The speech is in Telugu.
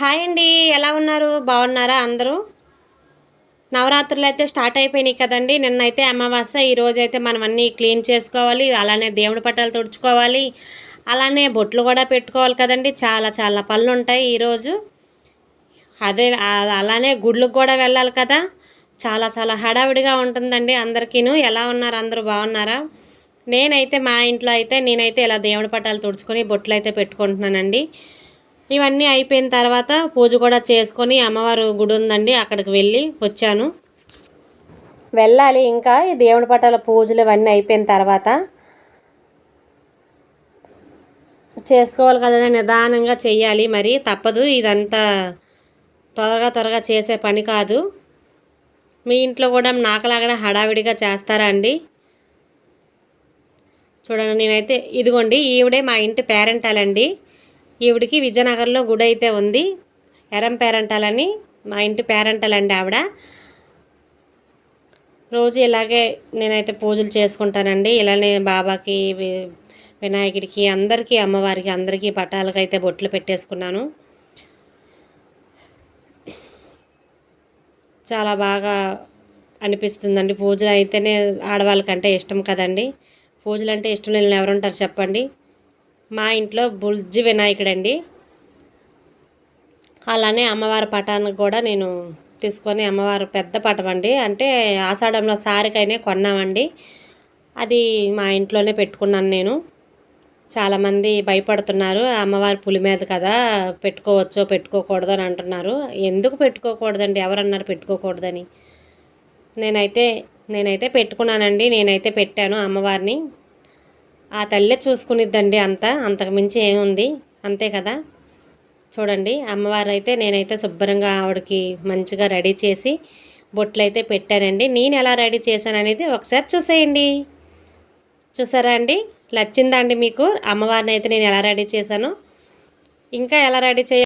హాయ్ అండి ఎలా ఉన్నారు? బాగున్నారా అందరూ? నవరాత్రులు అయితే స్టార్ట్ అయిపోయినాయి కదండి. నిన్నైతే అమావాస్య ఈరోజు అయితే మనం అన్నీ క్లీన్ చేసుకోవాలి అలానే దేవుడి పట్టాలు తుడుచుకోవాలి అలానే బొట్లు కూడా పెట్టుకోవాలి కదండి. చాలా చాలా పనులు ఉంటాయి ఈరోజు అదే అలానే గుడ్లకు కూడా వెళ్ళాలి కదా. చాలా చాలా హడావిడిగా ఉంటుందండి అందరికీను. ఎలా ఉన్నారు అందరూ? బాగున్నారా? నేనైతే మా ఇంట్లో అయితే నేనైతే ఇలా దేవుడి పట్టాలు తుడుచుకొని బొట్లు అయితే పెట్టుకుంటున్నానండి. ఇవన్నీ అయిపోయిన తర్వాత పూజ కూడా చేసుకొని అమ్మవారు గుడి ఉందండి అక్కడికి వెళ్ళి వచ్చాను. వెళ్ళాలి ఇంకా ఈ దేవుడి పట్టాల పూజలు ఇవన్నీ అయిపోయిన తర్వాత చేసుకోవాలి కదా నిదానంగా చెయ్యాలి. మరి తప్పదు ఇదంతా త్వరగా త్వరగా చేసే పని కాదు. మీ ఇంట్లో కూడా నాకులాగా హడావిడిగా చేస్తారా అండి? చూడండి నేనైతే ఇదిగోండి ఈవిడే మా ఇంటి పేరెంటాలండి. ఈవిడికి విజయనగరంలో గుడి అయితే ఉంది. ఎరం అని మా ఇంటి పేరెంటాలండి ఆవిడ. రోజు ఇలాగే నేనైతే పూజలు చేసుకుంటానండి. ఇలానే బాబాకి వినాయకుడికి అందరికీ అమ్మవారికి అందరికీ పటాలకైతే బొట్లు పెట్టేసుకున్నాను. చాలా బాగా అనిపిస్తుందండి. పూజలు అయితేనే ఆడవాళ్ళకంటే ఇష్టం కదండి. పూజలు అంటే ఇష్టం లేని ఎవరుంటారు చెప్పండి. మా ఇంట్లో బుజ్జి వినాయకుడండి. అలానే అమ్మవారి పటానికి కూడా నేను తీసుకొని అమ్మవారు పెద్ద పటం అండి. అంటే ఆషాఢంలో సారికైనా కొన్నామండి. అది మా ఇంట్లోనే పెట్టుకున్నాను నేను. చాలామంది భయపడుతున్నారు అమ్మవారి పులి మీద కదా పెట్టుకోవచ్చో పెట్టుకోకూడదు అని అంటున్నారు. ఎందుకు పెట్టుకోకూడదండి? ఎవరన్నారు పెట్టుకోకూడదని? నేనైతే నేనైతే పెట్టుకున్నానండి. నేనైతే పెట్టాను అమ్మవారిని. ఆ తల్లే చూసుకునిద్దండి అంతా. అంతకుమించి ఏముంది? అంతే కదా? చూడండి అమ్మవారు అయితే నేనైతే శుభ్రంగా ఆవిడకి మంచిగా రెడీ చేసి బొట్లు అయితే పెట్టానండి. నేను ఎలా రెడీ చేశాను అనేది ఒకసారి చూసేయండి. చూసారా అండి? నచ్చిందా అండి మీకు? అమ్మవారిని అయితే నేను ఎలా రెడీ చేశాను? ఇంకా ఎలా రెడీ చేయ